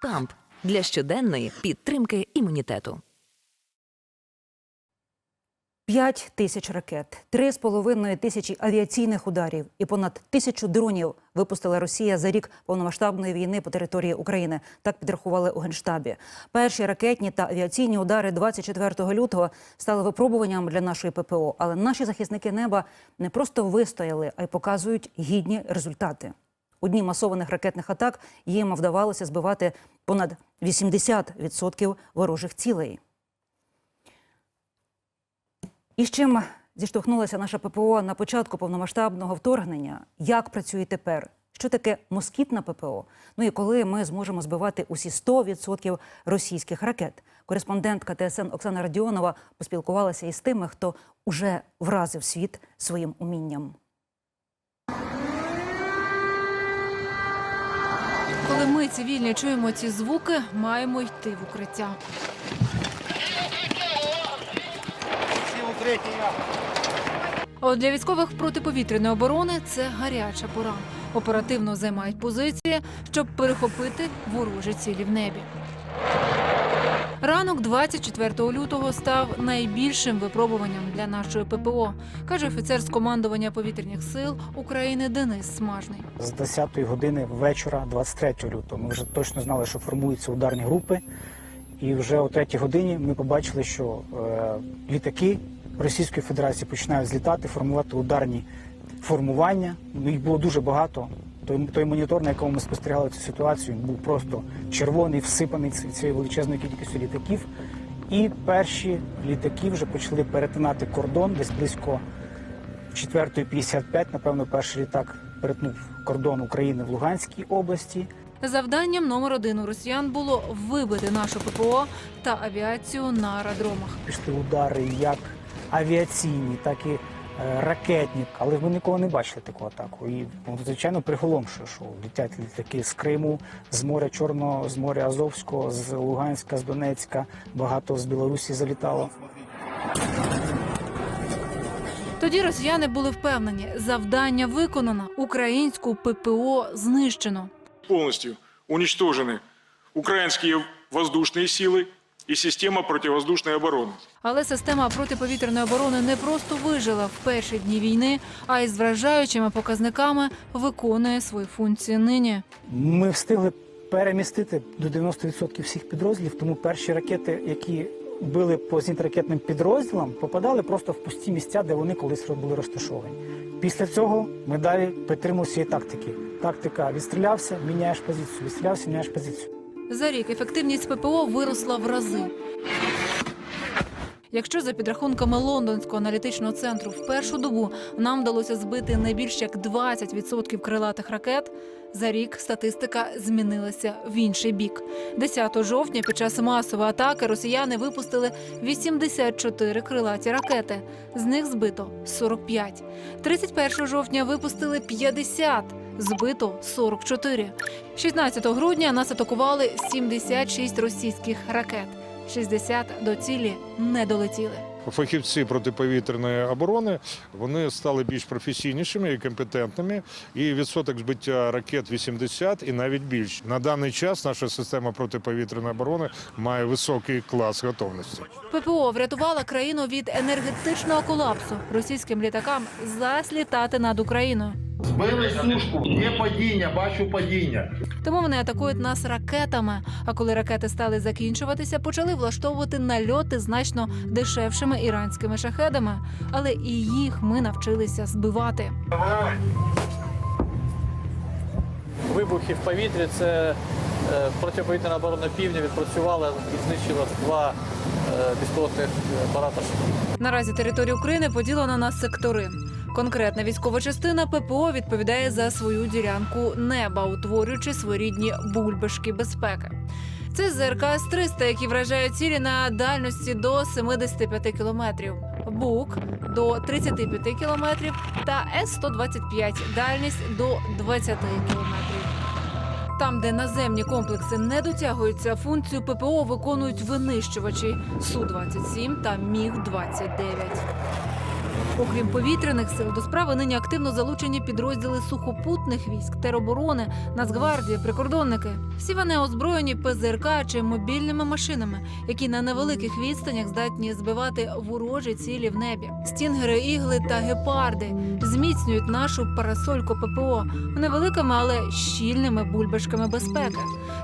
Камп для щоденної підтримки імунітету. П'ять тисяч ракет, три з половиною тисячі авіаційних ударів і понад тисячу дронів випустила Росія за рік повномасштабної війни по території України. Так підрахували у генштабі. Перші ракетні та авіаційні удари 24 лютого стали випробуванням для нашої ППО. Але наші захисники неба не просто вистояли, а й показують гідні результати. У дні масованих ракетних атак їм вдавалося збивати понад 80% ворожих цілей. І з чим зіштовхнулася наша ППО на початку повномасштабного вторгнення? Як працює тепер? Що таке москітна ППО? Ну і коли ми зможемо збивати усі 100% російських ракет? Кореспондентка ТСН Оксана Радіонова поспілкувалася із тими, хто уже вразив світ своїм умінням. Коли ми цивільні чуємо ці звуки, маємо йти в укриття. От для військових протиповітряної оборони це гаряча пора. Оперативно займають позиції, щоб перехопити ворожі цілі в небі. Ранок 24 лютого став найбільшим випробуванням для нашої ППО, каже офіцер з командування повітряних сил України Денис Смажний. З 10 години вечора, 23 лютого, ми вже точно знали, що формуються ударні групи. І вже о 3 годині ми побачили, що е, літаки Російської Федерації починають злітати, формувати ударні формування. Їх було дуже багато. Той, той монітор, на якому ми спостерігали цю ситуацію, був просто червоний, всипаний ці- цією величезною кількістю літаків. І перші літаки вже почали перетинати кордон десь близько 4.55, напевно, перший літак перетнув кордон України в Луганській області. Завданням номер один у росіян було вибити нашу ППО та авіацію на аеродромах. Пішли удари як авіаційні, так і ракетні. Але ми ніколи не бачили таку атаку. І ну, звичайно приголомшує, що літять літаки з Криму, з моря Чорного, з моря Азовського, з Луганська, з Донецька. Багато з Білорусі залітало. Тоді росіяни були впевнені, завдання виконано, українську ППО знищено. полностью уничтожены украинские воздушные силы и система противовоздушной обороны. Але система протиповітряної оборони не просто вижила в перші дні війни, а й з вражаючими показниками виконує свої функції нині. Ми встигли перемістити до 90% всіх підрозділів, тому перші ракети, які били по зенітно-ракетним підрозділам, попадали просто в пусті місця, де вони колись були розташовані. Після цього ми далі притримувалися цієї тактики. Тактика відстрілявся, міняєш позицію, відстрілявся, міняєш позицію. За рік ефективність ППО виросла в рази. Якщо за підрахунками лондонського аналітичного центру в першу добу нам вдалося збити не більш як 20% крилатих ракет, за рік статистика змінилася в інший бік. 10 жовтня під час масової атаки росіяни випустили 84 крилаті ракети. З них збито 45. 31 жовтня випустили 50. Збито 44. 16 грудня нас атакували 76 російських ракет. 60 до цілі не долетіли. Фахівці протиповітряної оборони вони стали більш професійнішими і компетентними. І відсоток збиття ракет 80 і навіть більше. На даний час наша система протиповітряної оборони має високий клас готовності. ППО врятувала країну від енергетичного колапсу. Російським літакам заслітати над Україною. Збили сушку, є падіння, бачу падіння. Тому вони атакують нас ракетами. А коли ракети стали закінчуватися, почали влаштовувати нальоти значно дешевшими іранськими шахедами. Але і їх ми навчилися збивати. Вибухи в повітрі це е, протиповітряна оборона півдня відпрацювала і знищила два е, безпілотних апарата. Наразі територія України поділена на сектори. Конкретна військова частина ППО відповідає за свою ділянку неба, утворюючи своєрідні бульбашки безпеки. Це ЗРК С-300, які вражають цілі на дальності до 75 кілометрів, БУК до 35 кілометрів та С-125 дальність до 20 кілометрів. Там, де наземні комплекси не дотягуються, функцію ППО виконують винищувачі Су-27 та Міг-29. Окрім повітряних сил, до справи нині активно залучені підрозділи сухопутних військ, тероборони, Нацгвардії, прикордонники. Всі вони озброєні ПЗРК чи мобільними машинами, які на невеликих відстанях здатні збивати ворожі цілі в небі. Стінгери, ігли та гепарди зміцнюють нашу парасольку ППО невеликими, але щільними бульбашками безпеки.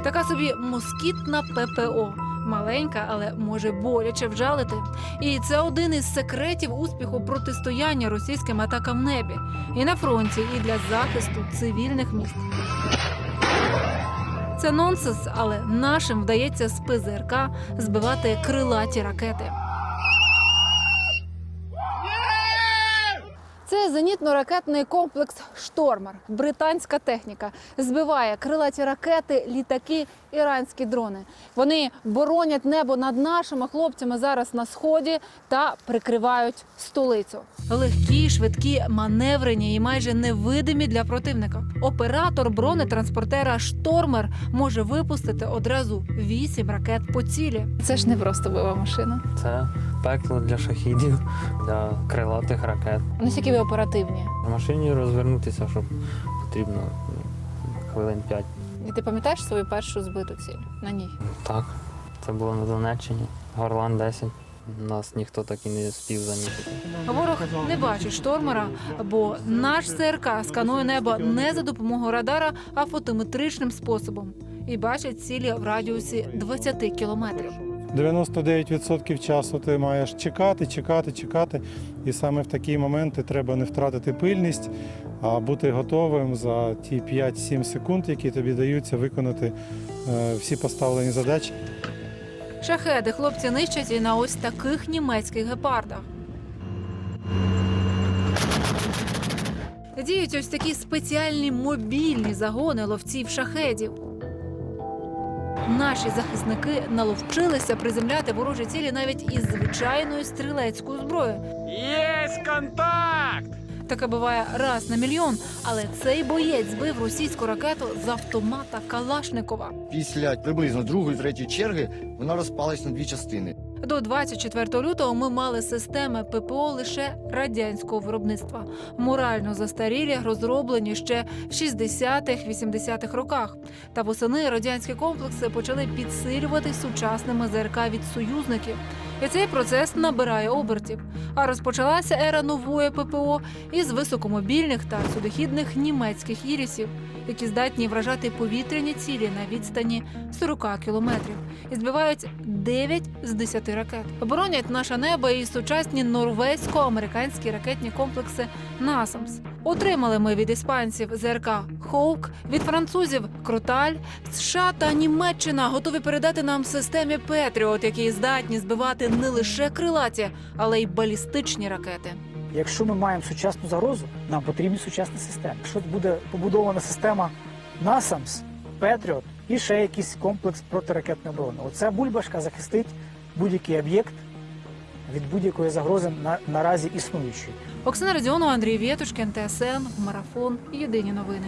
Така собі москітна ППО. Маленька, але може боляче вжалити. І це один із секретів успіху протистояння російським атакам в небі і на фронті, і для захисту цивільних міст. Це нонсенс, але нашим вдається з ПЗРК збивати крилаті ракети. Це зенітно-ракетний комплекс Штормер. Британська техніка збиває крилаті ракети, літаки, іранські дрони. Вони боронять небо над нашими хлопцями зараз на сході та прикривають столицю. Легкі, швидкі, маневрені і майже невидимі для противника. Оператор бронетранспортера Штормер може випустити одразу вісім ракет по цілі. Це ж не просто бойова машина. Це пекло для шахідів, для крилатих ракет. Наскільки ви оперативні? На машині розвернутися, щоб потрібно ну, хвилин 5. І ти пам'ятаєш свою першу збиту ціль на ній? Так, це було на Донеччині. Горлан 10. Нас ніхто так і не спів замітити. Ворог не бачить штормера, бо наш ЦРК сканує небо не за допомогою радара, а фотометричним способом. І бачить цілі в радіусі 20 кілометрів. 99% часу ти маєш чекати, чекати, чекати. І саме в такі моменти треба не втратити пильність, а бути готовим за ті 5-7 секунд, які тобі даються, виконати е, всі поставлені задачі. Шахеди хлопці нищать і на ось таких німецьких гепардах. Діють ось такі спеціальні мобільні загони ловців шахедів. Наші захисники наловчилися приземляти ворожі цілі навіть із звичайною стрілецькою зброєю. Є контакт! Таке буває раз на мільйон, але цей боєць збив російську ракету з автомата Калашникова. Після приблизно другої третьої черги вона розпалась на дві частини. До 24 лютого ми мали системи ППО лише радянського виробництва, морально застарілі, розроблені ще в 60-х-80-х роках. Та восени радянські комплекси почали підсилювати сучасними ЗРК від союзників. І цей процес набирає обертів. А розпочалася ера нової ППО із високомобільних та судохідних німецьких ірісів, які здатні вражати повітряні цілі на відстані 40 кілометрів і збивають 9 з 10 ракет. Оборонять наше небо і сучасні норвезько-американські ракетні комплекси «Насамс». Отримали ми від іспанців ЗРК Хоук, від французів Круталь, США та Німеччина готові передати нам системі Петріот, які здатні збивати не лише крилаті, але й балістичні ракети. Якщо ми маємо сучасну загрозу, нам потрібні сучасні системи. Якщо буде побудована система NASAMS, Patriot і ще якийсь комплекс протиракетної оборони. Оця бульбашка захистить будь-який об'єкт від будь-якої загрози на, наразі існуючої. Оксана Радіонова, Андрій Вєтушкін, ТСН, Марафон. Єдині новини.